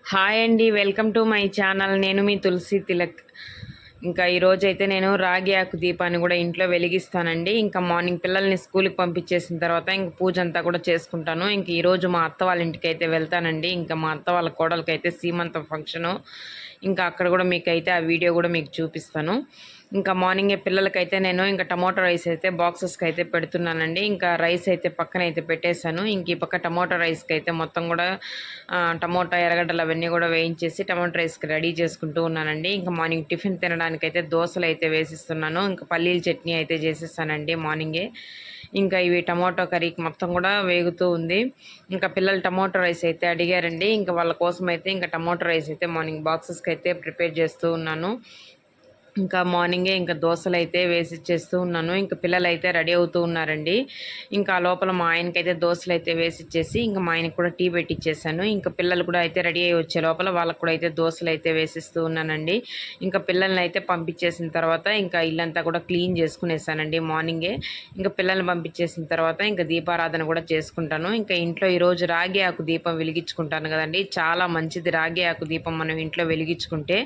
Hi అండి welcome to my channel. నేను మీ తులసి తిలక్. ఇంకా ఈరోజు అయితే నేను రాగి ఆకు దీపాన్ని కూడా ఇంట్లో వెలిగిస్తానండి. ఇంకా మార్నింగ్ పిల్లల్ని స్కూల్కి పంపించేసిన తర్వాత ఇంక పూజ అంతా కూడా చేసుకుంటాను. ఇంక ఈరోజు మా అత్త వాళ్ళ ఇంటికి అయితే వెళ్తానండి. ఇంకా మా అత్త వాళ్ళ కోడలకి అయితే ఫంక్షను. ఇంకా అక్కడ కూడా మీకు అయితే ఆ వీడియో కూడా మీకు చూపిస్తాను. ఇంకా మార్నింగే పిల్లలకైతే నేను ఇంకా టమాటో రైస్ అయితే బాక్సెస్కి అయితే పెడుతున్నానండి. ఇంకా రైస్ అయితే పక్కన అయితే పెట్టేశాను. ఇంక ఈ పక్క టమాటో రైస్కి అయితే మొత్తం కూడా టమాటా టమోటా ఎర్రగడ్డలు అవన్నీ కూడా వేయించేసి టమాటో రైస్కి రెడీ చేసుకుంటూ ఉన్నానండి. ఇంకా మార్నింగ్ టిఫిన్ తినడానికి అయితే దోశలు అయితే వేసిస్తున్నాను. ఇంకా పల్లీల చట్నీ అయితే చేసేస్తానండి మార్నింగే. ఇంకా ఇవి టమాటో కర్రీకి మొత్తం కూడా వేగుతూ ఉంది. ఇంకా పిల్లలు టమాటో రైస్ అయితే అడిగారండి. ఇంకా వాళ్ళ కోసం అయితే ఇంకా టమాటో రైస్ అయితే మార్నింగ్ బాక్సెస్కి అయితే ప్రిపేర్ చేస్తూ ఉన్నాను. ఇంకా మార్నింగే ఇంకా దోశలు అయితే వేసి ఇచ్చేస్తూ ఉన్నాను. ఇంకా పిల్లలు అయితే రెడీ అవుతూ ఉన్నారండి. ఇంకా ఆ లోపల మా ఆయనకైతే దోశలు అయితే వేసి ఇచ్చేసి ఇంకా మా ఆయనకి కూడా టీ పెట్టిచ్చేసాను. ఇంకా పిల్లలు కూడా అయితే రెడీ అయ్యి వచ్చే లోపల వాళ్ళకు కూడా అయితే దోశలు అయితే వేసిస్తూ ఉన్నానండి. ఇంకా పిల్లల్ని అయితే పంపించేసిన తర్వాత ఇంకా ఇల్లంతా కూడా క్లీన్ చేసుకునేసానండి మార్నింగే. ఇంకా పిల్లల్ని పంపించేసిన తర్వాత ఇంకా దీపారాధన కూడా చేసుకుంటాను. ఇంకా ఇంట్లో ఈరోజు రాగి ఆకు దీపం వెలిగించుకుంటాను కదండి. చాలా మంచిది రాగి ఆకు దీపం మనం ఇంట్లో వెలిగించుకుంటే.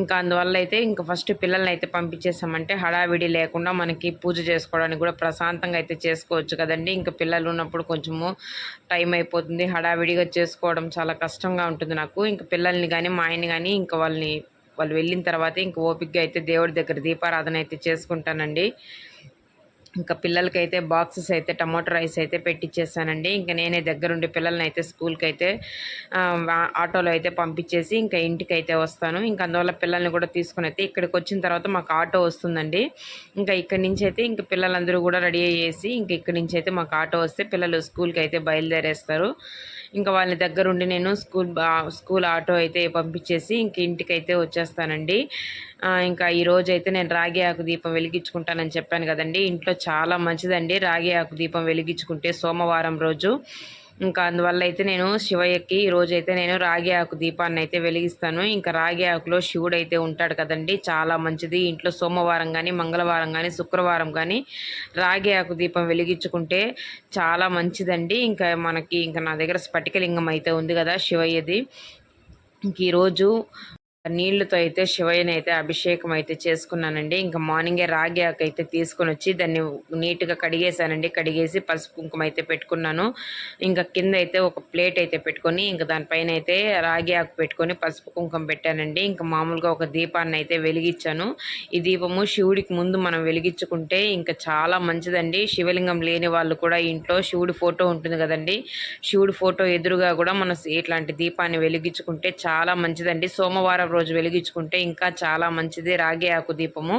ఇంకా అందువల్ల అయితే ఇంకా ఫస్ట్ పిల్లల్ని అయితే పంపించేసామంటే హడావిడి లేకుండా మనకి పూజ చేసుకోవడానికి కూడా ప్రశాంతంగా అయితే చేసుకోవచ్చు కదండి. ఇంకా పిల్లలు ఉన్నప్పుడు కొంచెము టైం అయిపోతుంది. హడావిడిగా చేసుకోవడం చాలా కష్టంగా ఉంటుంది నాకు. ఇంకా పిల్లల్ని కానీ మా ఆయన్ని కానీ ఇంకా వాళ్ళని వాళ్ళు వెళ్ళిన తర్వాత ఇంకా ఓపిక్గా అయితే దేవుడి దగ్గర దీపారాధన అయితే చేసుకుంటానండి. ఇంకా పిల్లలకైతే బాక్సెస్ అయితే టమాటో రైస్ అయితే పెట్టించేసానండి ఇంకా నేనే దగ్గరుండి పిల్లల్ని అయితే స్కూల్కి అయితే ఆటోలో అయితే పంపించేసి ఇంకా ఇంటికి అయితే వస్తాను. ఇంకా అందువల్ల పిల్లల్ని కూడా తీసుకుని అయితే ఇక్కడికి వచ్చిన తర్వాత మాకు ఆటో వస్తుందండి. ఇంకా ఇక్కడి నుంచి అయితే ఇంకా పిల్లలందరూ కూడా రెడీ అయ్యేసి ఇంకా ఇక్కడి నుంచి అయితే మాకు ఆటో వస్తే పిల్లలు స్కూల్కి అయితే బయలుదేరేస్తారు. ఇంకా వాళ్ళ దగ్గరుండి నేను స్కూల్ స్కూల్ ఆటో అయితే పంపించేసి ఇంక ఇంటికి అయితే వచ్చేస్తానండి ఇంకా ఈరోజు అయితే నేను రాగి ఆకు దీపం వెలిగించుకుంటానని చెప్పాను కదండి. ఇంట్లో చాలా మంచిదండి. రాగి ఆకు దీపం వెలిగించుకుంటే సోమవారం రోజు. ఇంకా అందువల్ల అయితే నేను శివయ్యకి ఈ అయితే నేను రాగి ఆకు దీపాన్ని అయితే వెలిగిస్తాను. ఇంకా రాగి ఆకులో శివుడు అయితే ఉంటాడు కదండి. చాలా మంచిది. ఇంట్లో సోమవారం కానీ మంగళవారం కానీ శుక్రవారం కానీ రాగి ఆకు దీపం వెలిగించుకుంటే చాలా మంచిదండి. ఇంకా మనకి ఇంకా నా దగ్గర స్ఫటికలింగం అయితే ఉంది కదా శివయ్యది. ఇంక ఈరోజు నీళ్ళతో అయితే శివయ్యని అయితే అభిషేకం అయితే చేసుకున్నానండి. ఇంకా మార్నింగే రాగి ఆకు అయితే తీసుకొని వచ్చి దాన్ని నీట్గా కడిగేసానండి కడిగేసి పసుపు కుంకుమ అయితే పెట్టుకున్నాను. ఇంకా కింద అయితే ఒక ప్లేట్ అయితే పెట్టుకొని ఇంకా దానిపైన అయితే రాగి ఆకు పెట్టుకొని పసుపు కుంకుమ పెట్టానండి. ఇంకా మామూలుగా ఒక దీపాన్ని అయితే వెలిగించాను ఈ దీపము శివుడికి ముందు మనం వెలిగించుకుంటే ఇంకా చాలా మంచిదండి. శివలింగం లేని వాళ్ళు కూడా ఇంట్లో శివుడి ఫోటో ఉంటుంది కదండి. శివుడి ఫోటో ఎదురుగా కూడా మనం ఇట్లాంటి దీపాన్ని వెలిగించుకుంటే చాలా మంచిదండి. సోమవారం రోజు వెలిగించుకుంటే ఇంకా చాలా మంచిది రాగి ఆకు దీపము.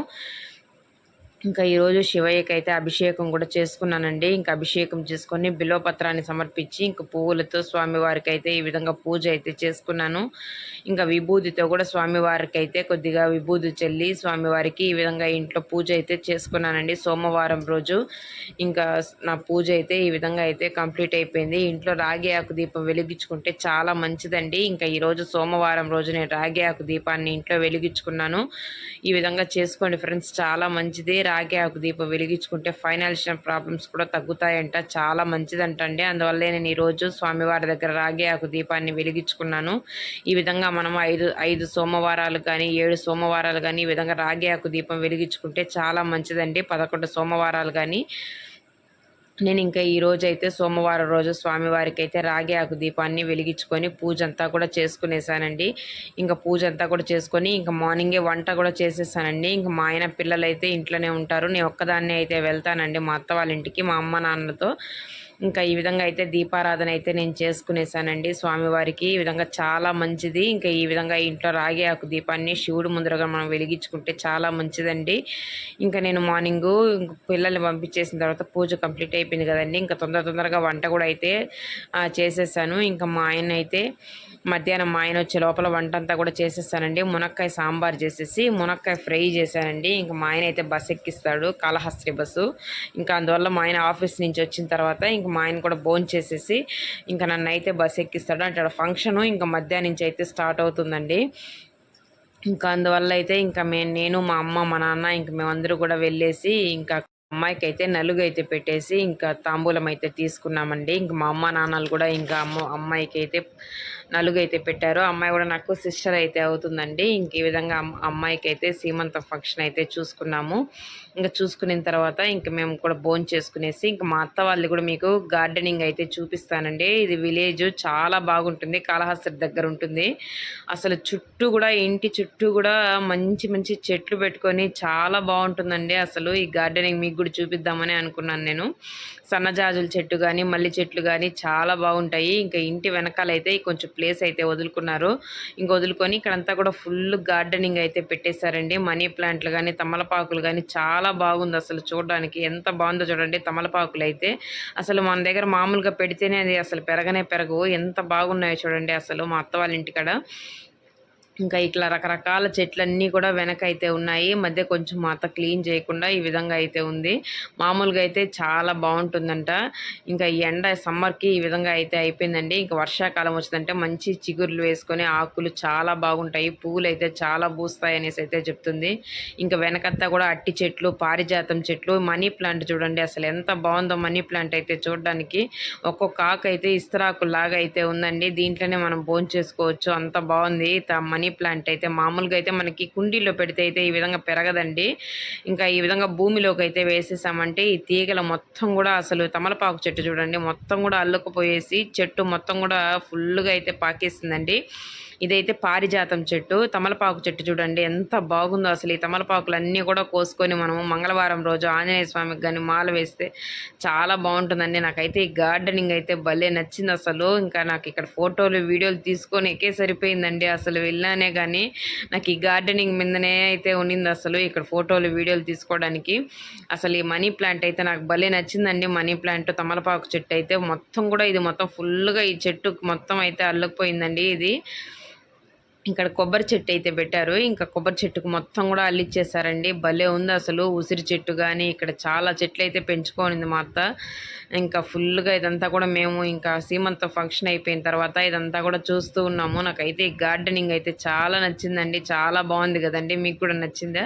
ఇంకా ఈరోజు శివయ్యకి అయితే అభిషేకం కూడా చేసుకున్నానండి. ఇంకా అభిషేకం చేసుకొని బిలోపత్రాన్ని సమర్పించి ఇంకా పువ్వులతో స్వామివారికి అయితే ఈ విధంగా పూజ అయితే చేసుకున్నాను. ఇంకా విభూతితో కూడా స్వామివారికి అయితే కొద్దిగా విభూతి చెల్లి స్వామివారికి ఈ విధంగా ఇంట్లో పూజ అయితే చేసుకున్నానండి. సోమవారం రోజు ఇంకా నా పూజ అయితే ఈ విధంగా అయితే కంప్లీట్ అయిపోయింది. ఇంట్లో రాగి ఆకు దీపం వెలిగించుకుంటే చాలా మంచిదండి. ఇంకా ఈరోజు సోమవారం రోజు నేను రాగి ఆకు దీపాన్ని ఇంట్లో వెలిగించుకున్నాను. ఈ విధంగా చేసుకోండి ఫ్రెండ్స్ చాలా మంచిది. రాగి ఆకు దీపం వెలిగించుకుంటే ఫైనాన్షియల్ ప్రాబ్లమ్స్ కూడా తగ్గుతాయంట. చాలా మంచిదంట అండి అందువల్లే నేను ఈరోజు స్వామివారి దగ్గర రాగి ఆకు దీపాన్ని వెలిగించుకున్నాను. ఈ విధంగా మనం ఐదు ఐదు సోమవారాలు కానీ ఏడు సోమవారాలు కానీ ఈ విధంగా రాగి ఆకు దీపం వెలిగించుకుంటే చాలా మంచిదండి. పదకొండు సోమవారాలు కానీ నేను ఇంకా ఈ రోజు అయితే సోమవారం రోజు స్వామివారికి అయితే రాగి ఆకు దీపాన్ని వెలిగించుకొని పూజ అంతా కూడా చేసుకునేసానండి. ఇంకా పూజ అంతా కూడా చేసుకొని ఇంకా మార్నింగే వంట కూడా చేసేసానండి. ఇంకా మా ఆయన పిల్లలు అయితే ఇంట్లోనే ఉంటారు. నేను ఒక్కదాన్నే అయితే వెళ్తానండి మా అత్త వాళ్ళ ఇంటికి మా అమ్మ నాన్నతో ఇంకా ఈ విధంగా అయితే దీపారాధన అయితే నేను చేసుకునేసానండి. స్వామివారికి ఈ విధంగా చాలా మంచిది. ఇంకా ఈ విధంగా ఇంట్లో రాగి ఆకు దీపాన్ని శివుడు ముందరగా మనం వెలిగించుకుంటే చాలా మంచిదండి. ఇంకా నేను మార్నింగ్ పిల్లల్ని పంపించేసిన తర్వాత పూజ కంప్లీట్ అయిపోయింది కదండి. ఇంకా తొందర తొందరగా వంట కూడా అయితే చేసేసాను. ఇంకా మా ఆయన అయితే మధ్యాహ్నం మా ఆయన వచ్చే లోపల వంట అంతా కూడా చేసేసానండి. మునక్కాయ సాంబార్ చేసేసి మునక్కాయ ఫ్రై చేశానండి. ఇంకా మా ఆయన అయితే బస్ ఎక్కిస్తాడు కాళహస్త్రి బస్సు. ఇంకా అందువల్ల మా ఆయన ఆఫీస్ నుంచి వచ్చిన తర్వాత ఇంకా మా ఆయన కూడా భోజనం చేసేసి ఇంకా నన్ను అయితే బస్ ఎక్కిస్తాడు. అంటే ఫంక్షను ఇంకా మధ్యాహ్నం నుంచి అయితే స్టార్ట్ అవుతుందండి. ఇంకా అందువల్ల అయితే ఇంకా మేము నేను మా అమ్మ మా నాన్న ఇంకా మేమందరూ కూడా వెళ్ళేసి ఇంకా అమ్మాయికి అయితే నలుగు అయితే పెట్టేసి ఇంకా తాంబూలం అయితే తీసుకున్నామండి. ఇంకా మా అమ్మ నాన్నలు కూడా ఇంకా అమ్మ అమ్మాయికి అయితే నలుగు అయితే పెట్టారు అమ్మాయి కూడా నాకు సిస్టర్ అయితే అవుతుందండి. ఇంక ఈ విధంగా అమ్మాయికి అయితే సీమంత ఫంక్షన్ అయితే చూసుకున్నాము. ఇంకా చూసుకున్న తర్వాత ఇంక మేము కూడా బోన్ చేసుకునేసి ఇంకా మా అత్త వాళ్ళు కూడా మీకు గార్డెనింగ్ అయితే చూపిస్తానండి. ఇది విలేజ్ చాలా బాగుంటుంది కాళహస్తి దగ్గర ఉంటుంది. అసలు చుట్టూ కూడా ఇంటి చుట్టూ కూడా మంచి మంచి చెట్లు పెట్టుకొని చాలా బాగుంటుందండి. అసలు ఈ గార్డెనింగ్ మీకు కూడా చూపిద్దామని అనుకున్నాను నేను. సన్నజాజుల చెట్టు కానీ మల్లి చెట్లు కానీ చాలా బాగుంటాయి. ఇంకా ఇంటి వెనకాలైతే కొంచెం ప్లేస్ అయితే వదులుకున్నారు. ఇంక వదులుకొని ఇక్కడంతా కూడా ఫుల్ గార్డెనింగ్ అయితే పెట్టేశారండి. మనీ ప్లాంట్లు కానీ తమలపాకులు కానీ చాలా బాగుంది అసలు చూడడానికి. ఎంత బాగుందో చూడండి తమలపాకులు అయితే. అసలు మన దగ్గర మామూలుగా పెడితేనే అది అసలు పెరగనే పెరగవు. ఎంత బాగున్నాయో చూడండి అసలు మా అత్త వాళ్ళ ఇంటికాడ. ఇంకా ఇట్లా రకరకాల చెట్లన్నీ కూడా వెనక అయితే ఉన్నాయి మధ్య కొంచెం మాత క్లీన్ చేయకుండా ఈ విధంగా అయితే ఉంది. మామూలుగా అయితే చాలా బాగుంటుందంట. ఇంకా ఈ ఎండ సమ్మర్కి ఈ విధంగా అయితే అయిపోయిందండి. ఇంకా వర్షాకాలం వచ్చిందంటే మంచి చిగుర్లు వేసుకొని ఆకులు చాలా బాగుంటాయి. పువ్వులు అయితే చాలా పూస్తాయి అనేసి అయితే చెప్తుంది. ఇంకా వెనకంతా కూడా అట్టి చెట్లు పారిజాతం చెట్లు మనీ ప్లాంట్ చూడండి. అసలు ఎంత బాగుందో మనీ ప్లాంట్ అయితే చూడడానికి. ఒక్కొక్క ఆకు అయితే ఇస్తరాకు లాగా అయితే ఉందండి. దీంట్లోనే మనం భోంచేసుకోవచ్చు అంత బాగుంది. మనీ మనీ ప్లాంట్ అయితే మామూలుగా అయితే మనకి కుండీలో పెడితే అయితే ఈ విధంగా పెరగదండి. ఇంకా ఈ విధంగా భూమిలోకి అయితే వేసేసామంటే ఈ తీగల మొత్తం కూడా అసలు తమలపాకు చెట్టు చూడండి మొత్తం కూడా అల్లుకుపోయేసి చెట్టు మొత్తం కూడా ఫుల్గా అయితే పాకేసిందండి. ఇదైతే పారిజాతం చెట్టు. తమలపాకు చెట్టు చూడండి ఎంత బాగుందో అసలు ఈ తమలపాకులు అన్నీ కూడా కోసుకొని మనము మంగళవారం రోజు ఆంజనేయ స్వామికి కానీ మాల వేస్తే చాలా బాగుంటుందండి. నాకైతే ఈ గార్డెనింగ్ అయితే భలే నచ్చింది అసలు. ఇంకా నాకు ఇక్కడ ఫోటోలు వీడియోలు తీసుకొని ఎక్కే సరిపోయిందండి అసలు వెళ్ళానే కానీ నాకు ఈ గార్డెనింగ్ మీదనే అయితే ఉన్నింది అసలు ఇక్కడ ఫోటోలు వీడియోలు తీసుకోవడానికి. అసలు ఈ మనీ ప్లాంట్ అయితే నాకు భలే నచ్చిందండి. మనీ ప్లాంట్ తమలపాకు చెట్టు అయితే మొత్తం కూడా ఇది మొత్తం ఫుల్గా ఈ చెట్టు మొత్తం అయితే అల్లుకుపోయిందండి ఇది. ఇక్కడ కొబ్బరి చెట్టు అయితే పెట్టారు. ఇంకా కొబ్బరి చెట్టుకు మొత్తం కూడా అల్లిచ్చేసారండి. భలే ఉంది అసలు ఉసిరి చెట్టు కానీ ఇక్కడ చాలా చెట్లు అయితే పెంచుకోనింది మా అత్త. ఇంకా ఫుల్గా ఇదంతా కూడా మేము ఇంకా సీమంత ఫంక్షన్ అయిపోయిన తర్వాత ఇదంతా కూడా చూస్తూ ఉన్నాము. నాకైతే ఈ గార్డెనింగ్ అయితే చాలా నచ్చిందండి. చాలా బాగుంది కదండి. మీకు కూడా నచ్చిందా?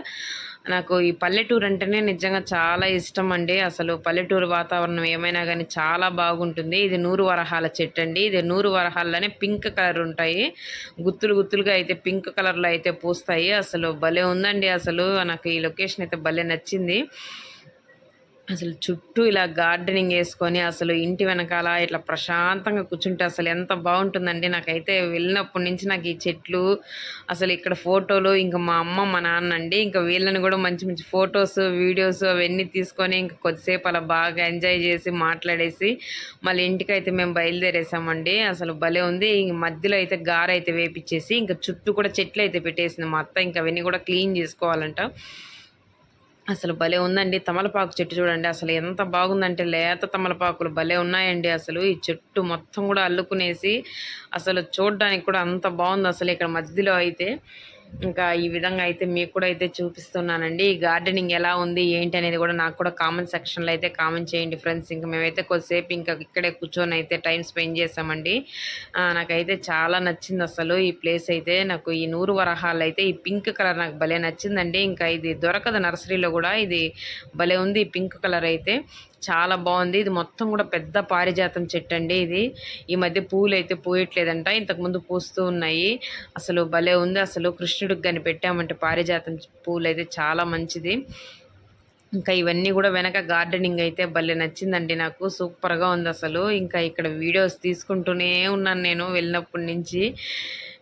నాకు ఈ పల్లెటూరు అంటేనే నిజంగా చాలా ఇష్టం అండి. అసలు పల్లెటూరు వాతావరణం ఏమైనా కానీ చాలా బాగుంటుంది. ఇది నూరు వరహాల చెట్టు అండి. ఇది నూరు వరహాల్లోనే పింక్ కలర్ ఉంటాయి. గుత్తులు గుత్తులుగా అయితే పింక్ కలర్లో అయితే పూస్తాయి. అసలు భలే ఉందండి అసలు. నాకు ఈ లొకేషన్ అయితే భలే నచ్చింది. అసలు చుట్టూ ఇలా గార్డెనింగ్ వేసుకొని అసలు ఇంటి వెనకాల ఇట్లా ప్రశాంతంగా కూర్చుంటే అసలు ఎంత బాగుంటుందండి. నాకైతే వెళ్ళినప్పటి నుంచి నాకు ఈ చెట్లు అసలు ఇక్కడ ఫోటోలు ఇంకా మా అమ్మ మా నాన్న అండి ఇంకా వీళ్ళని కూడా మంచి మంచి ఫొటోస్ వీడియోస్ అవన్నీ తీసుకొని ఇంకా కొద్దిసేపు అలా బాగా ఎంజాయ్ చేసి మాట్లాడేసి మళ్ళీ ఇంటికి అయితే మేము బయలుదేరేసామండి. అసలు భలే ఉంది. ఇంక మధ్యలో అయితే గార అయితే వేపించేసి ఇంకా చుట్టూ కూడా చెట్లు అయితే పెట్టేసింది మా అత్త. ఇంకా అవన్నీ కూడా క్లీన్ చేసుకోవాలంట. అసలు భలే ఉందండి. తమలపాకు చెట్టు చూడండి. అసలు ఎంత బాగుందంటే లేత తమలపాకులు భలే ఉన్నాయండి అసలు. ఈ చెట్టు మొత్తం కూడా అల్లుకునేసి అసలు చూడడానికి కూడా అంత బాగుంది అసలు ఇక్కడ మధ్యలో అయితే. ఇంకా ఈ విధంగా అయితే మీకు కూడా అయితే చూపిస్తున్నానండి. ఈ గార్డెనింగ్ ఎలా ఉంది ఏంటి అనేది కూడా నాకు కూడా కామెంట్ సెక్షన్లో అయితే కామెంట్ చేయండి ఫ్రెండ్స్. ఇంకా మేమైతే కొద్దిసేపు ఇంకా ఇక్కడే కూర్చొని అయితే టైం స్పెండ్ చేసామండి. నాకైతే చాలా నచ్చింది అసలు ఈ ప్లేస్ అయితే. నాకు ఈ నూరు వరహాలు అయితే ఈ పింక్ కలర్ నాకు భలే నచ్చిందండి. ఇంకా ఇది దొరకదు నర్సరీలో కూడా. ఇది భలే ఉంది ఈ పింక్ కలర్ అయితే. చాలా బాగుంది. ఇది మొత్తం కూడా పెద్ద పారిజాతం చెట్టు అండి ఇది. ఈ మధ్య పూలు అయితే పూయట్లేదంట. ఇంతకుముందు పూస్తూ ఉన్నాయి. అసలు భలే ఉంది అసలు. కృష్ణ కృష్ణుడికి కానీ పెట్టామంటే పారిజాతం పూలు అయితే చాలా మంచిది. ఇంకా ఇవన్నీ కూడా వెనక గార్డెనింగ్ అయితే భలే నచ్చిందండి నాకు. సూపర్గా ఉంది అసలు. ఇంకా ఇక్కడ వీడియోస్ తీసుకుంటూనే ఉన్నాను నేను వెళ్ళినప్పటి నుంచి.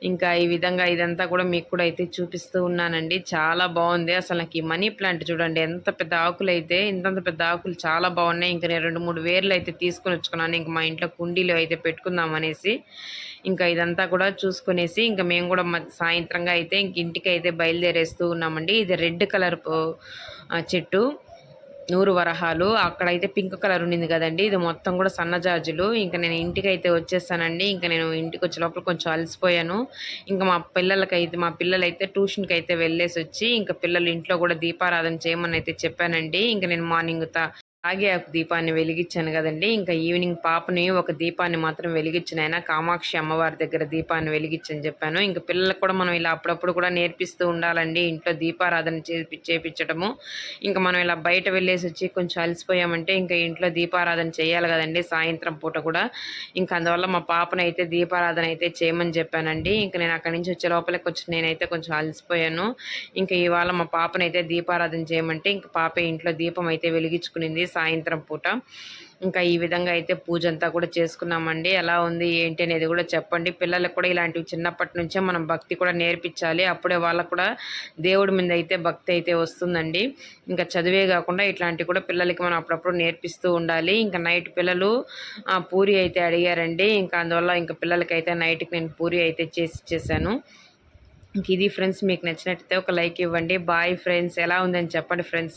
ఇంకా ఈ విధంగా ఇదంతా కూడా మీకు కూడా అయితే చూపిస్తూ ఉన్నానండి. చాలా బాగుంది. అసలు నాకు ఈ మనీ ప్లాంట్ చూడండి ఎంత పెద్ద ఆకులు అయితే ఇంతంత పెద్ద ఆకులు చాలా బాగున్నాయి. ఇంకా నేను రెండు మూడు వేర్లు అయితే తీసుకొని వచ్చుకున్నాను. ఇంకా మా ఇంట్లో కుండీలో అయితే పెట్టుకుందాం అనేసి ఇంకా ఇదంతా కూడా చూసుకునేసి ఇంకా మేము కూడా సాయంత్రంగా అయితే ఇంక ఇంటికి అయితే బయలుదేరేస్తూ ఉన్నామండి. ఇది రెడ్ కలర్ చెట్టు. నూరు వరహాలు. అక్కడైతే పింక్ కలర్ ఉండింది కదండి. ఇది మొత్తం కూడా సన్నజాజులు ఇంకా నేను ఇంటికి అయితే వచ్చేస్తానండి ఇంకా నేను ఇంటికి వచ్చే లోపల కొంచెం అలసిపోయాను. ఇంకా మా పిల్లలకైతే మా పిల్లలు అయితే ట్యూషన్కి అయితే వెళ్ళేసి వచ్చి ఇంకా పిల్లలు ఇంట్లో కూడా దీపారాధన చేయమని అయితే చెప్పానండి. ఇంకా నేను మార్నింగ్ అలాగే ఆకు దీపాన్ని వెలిగించాను కదండి. ఇంకా ఈవినింగ్ పాపని ఒక దీపాన్ని మాత్రం వెలిగించిన ఆయన కామాక్షి అమ్మవారి దగ్గర దీపాన్ని వెలిగించని చెప్పాను. ఇంకా పిల్లలకు కూడా మనం ఇలా అప్పుడప్పుడు కూడా నేర్పిస్తూ ఉండాలండి. ఇంట్లో దీపారాధన చేపి చేపించడము ఇంకా మనం ఇలా బయట వెళ్ళేసి వచ్చి కొంచెం అలసిపోయామంటే ఇంకా ఇంట్లో దీపారాధన చేయాలి కదండి సాయంత్రం పూట కూడా. ఇంకా అందువల్ల మా పాపను అయితే దీపారాధన అయితే చేయమని చెప్పానండి. ఇంకా నేను అక్కడి నుంచి వచ్చే లోపలికి వచ్చి నేనైతే కొంచెం అలసిపోయాను. ఇంకా ఇవాళ మా పాపనైతే దీపారాధన చేయమంటే ఇంకా పాప ఇంట్లో దీపం అయితే వెలిగించుకునింది. సాయంత్రం పూట. ఇంకా ఈ విధంగా అయితే పూజ అంతా కూడా చేసుకున్నామండి. ఎలా ఉంది ఏంటి అనేది కూడా చెప్పండి. పిల్లలకు కూడా ఇలాంటివి చిన్నప్పటి నుంచే మనం భక్తి కూడా నేర్పించాలి. అప్పుడే వాళ్ళకు కూడా దేవుడి మీద అయితే భక్తి అయితే వస్తుందండి. ఇంకా చదివే కాకుండా ఇట్లాంటివి కూడా పిల్లలకి మనం అప్పుడప్పుడు నేర్పిస్తూ ఉండాలి. ఇంకా నైట్ పిల్లలు పూరి అయితే అడిగారండి. ఇంకా అందువల్ల ఇంకా పిల్లలకైతే నైట్కి నేను పూరి అయితే చేసి ఇచ్చేసాను. ఇంక ఇది ఫ్రెండ్స్ మీకు నచ్చినట్టయితే ఒక లైక్ ఇవ్వండి. బాయ్ ఫ్రెండ్స్ ఎలా ఉందని చెప్పండి ఫ్రెండ్స్.